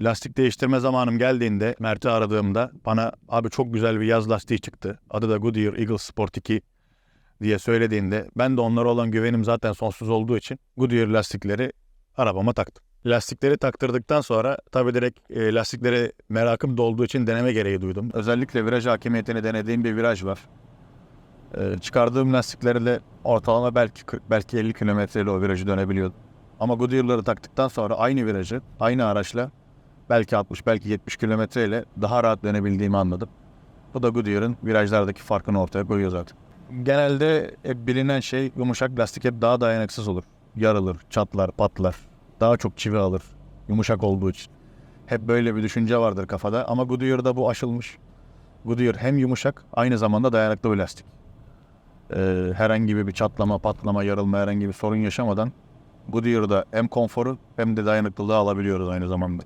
Lastik değiştirme zamanım geldiğinde Mert'i aradığımda bana abi çok güzel bir yaz lastiği çıktı. Adı da Goodyear Eagle Sport 2 diye söylediğinde ben de onlara olan güvenim zaten sonsuz olduğu için Goodyear lastikleri arabama taktım. Lastikleri taktırdıktan sonra tabii direkt e, lastiklere merakım da olduğu için deneme gereği duydum. Özellikle viraj hakimiyetini denediğim bir viraj var. E, çıkardığım lastiklerle ortalama belki 40, belki 50 kilometreyle o virajı dönebiliyordum. Ama Goodyear'ları taktıktan sonra aynı virajı aynı araçla belki 60 belki 70 kilometreyle daha rahat dönebildiğimi anladım. Bu da Goodyear'ın virajlardaki farkını ortaya koyuyor zaten. Genelde hep bilinen şey yumuşak lastik hep daha dayanıksız olur. Yarılır, çatlar, patlar. Daha çok çivi alır yumuşak olduğu için. Hep böyle bir düşünce vardır kafada ama Goodyear'da bu aşılmış. Goodyear hem yumuşak aynı zamanda dayanıklı bir lastik. Ee, herhangi bir çatlama, patlama, yarılma herhangi bir sorun yaşamadan Goodyear'da hem konforu hem de dayanıklılığı alabiliyoruz aynı zamanda.